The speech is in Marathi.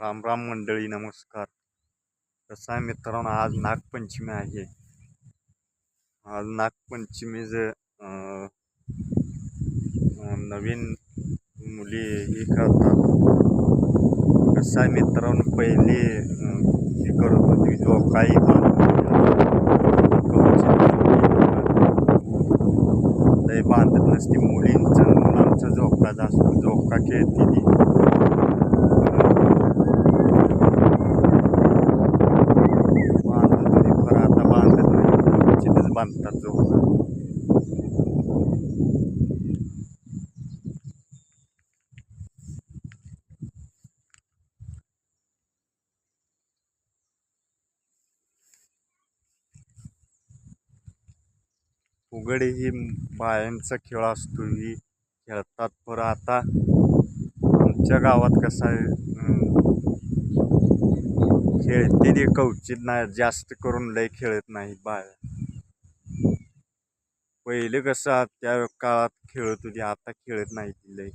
राम राम मंडळी नमस्कार. कसं आहे मित्रांनो आज नागपंचमी आहे. आज नागपंचमीचं नवीन मुली हे करतात. कसं आहे मित्रांनो पहिले हे करत होती जो काही बांधत नसते. मुलींचा मुलांचा झोका जास्त झोका खेळते ती बांधत होती खरं आता बांधत नाही उचितच बांधतात झोका फुगडी ही बायांचा खेळ असतो ही खेळतात. पर आता आमच्या गावात कसं आहे खेळते ते कवचित नाही जास्त करून लय खेळत नाही बाया. पहिले कसं त्या काळात खेळत होती आता खेळत नाही ती लई.